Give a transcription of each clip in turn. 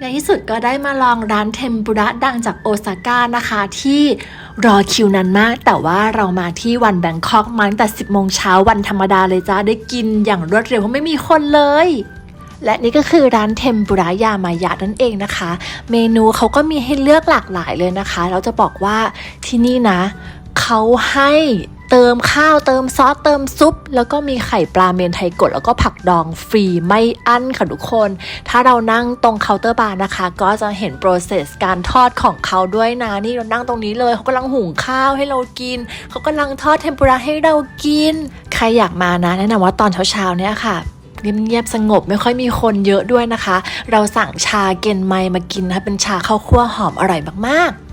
ในที่สุดก็ได้มาลองร้านเทมปุระดังจากโอซาก้านะคะที่รอคิวนานมาก แต่ว่าเรามาที่วันแบงคอกมาตั้งแต่ 10 โมงเช้าวันธรรมดาเลยจ้าได้กินอย่างรวดเร็วเพราะไม่มีคนเลย และนี่ก็คือร้านเทมปุระยามายะนั่นเองนะคะ เมนูเขาก็มีให้เลือกหลากหลายเลยนะคะ เราจะบอกว่าที่นี่นะเขาให้ เติมข้าวเติมซอสเติมซุป แล้วก็มีไข่ปลาเมนไทโกะแล้วก็ผักดองฟรีไม่อั้นค่ะทุกคน ถ้าเรานั่งตรงเคาน์เตอร์บาร์นะคะ ก็จะเห็นโปรเซสการทอดของเขาด้วยนะ นี่เรานั่งตรงนี้เลยเขากำลังหุงข้าวให้เรากิน เขากำลังทอดเทมปุระให้เรากิน ใครอยากมานะ แนะนำว่าตอนเช้าๆเนี่ยค่ะเงียบๆสงบไม่ค่อยมีคนเยอะด้วยนะคะ เราสั่งชาเกนไมมากินนะคะเป็นชาข้าวคั่วหอมอร่อยมากๆ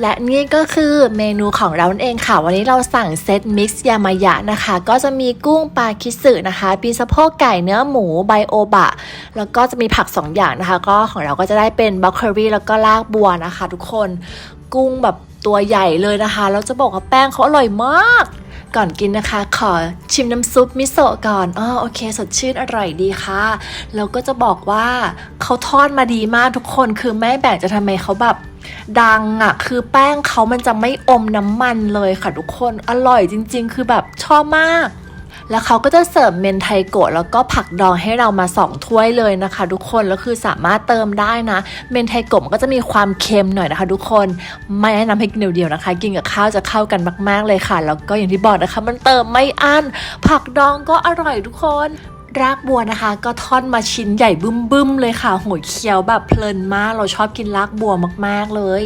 และนี่ก็คือเมนูของเรานั่นเองค่ะ วันนี้เราสั่งเซตมิกซ์ยามายะนะคะ ก็จะมีกุ้งปลาคิสึนะคะปีสะโพกไก่เนื้อหมูไบโอบะ แล้วก็จะมีผักสองอย่างนะคะ ก็ของเราก็จะได้เป็นบล็อกเคอรี่แล้วก็ลากบัวนะคะ ทุกคนกุ้งแบบตัวใหญ่เลยนะคะแล้วจะบอกว่าแป้งเขาอร่อยมาก ก่อนกินนะคะ ขอชิมน้ำซุปมิโซะก่อนอ๋อโอเค สดชื่นอร่อยดีค่ะแล้วก็จะบอกว่าเขาทอดมาดีมากทุกคนคือแม่แบ่งจะทำไมเขาแบบ ดังอะ่ะ คือแป้งเขามันจะไม่อมน้ำมันเลยค่ะทุกคนอร่อยจริง ๆ คือแบบชอบมาก แล้วเขาก็จะเสิร์ฟเมนไทโกะแล้วก็ผักดองให้เรามาสองถ้วยเลยนะคะ ทุกคนแล้วคือสามารถเติมได้นะ เมนไทโกะมันก็จะมีความเค็มหน่อยนะคะ ทุกคนไม่แนะนำให้กินเดียวๆนะคะ กินกับข้าวจะเข้ากันมาก ๆเลยค่ะ แล้วก็อย่างที่บอกนะคะ มันเติมไม่อั้นผักดองก็อร่อยทุกคน รากบัวนะคะ ก็ทอดมาชิ้นใหญ่บึ้มๆเลยค่ะโหยเคี้ยวแบบเพลินมาก เราชอบกินรากบัวมากๆเลย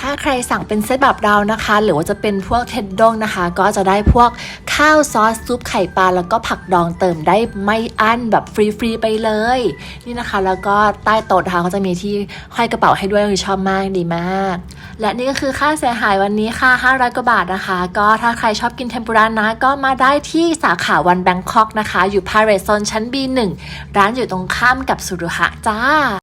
ถ้าใครสั่งเป็นเซตแบบเรานะคะ หรือว่าจะเป็นพวกเทนดงนะคะ ก็จะได้พวกข้าวซอสซุปไข่ปลาแล้วก็ผักดองเติมได้ไม่อั้นแบบฟรีๆไปเลย นี่นะคะ แล้วก็ใต้โต๊ะนะคะเขาจะมีที่ห้อยกระเป๋าให้ด้วยคือชอบมากดีมาก และนี่ก็คือค่าเสียหายวันนี้ค่ะ 500 กว่าบาทนะคะ ก็ถ้าใครชอบกินเทมปุระนะ ก็มาได้ที่สาขาวันแบงคอกนะคะ อยู่พาเรซโซนชั้น B1 ร้านอยู่ตรงข้ามกับสุรุหะจ้า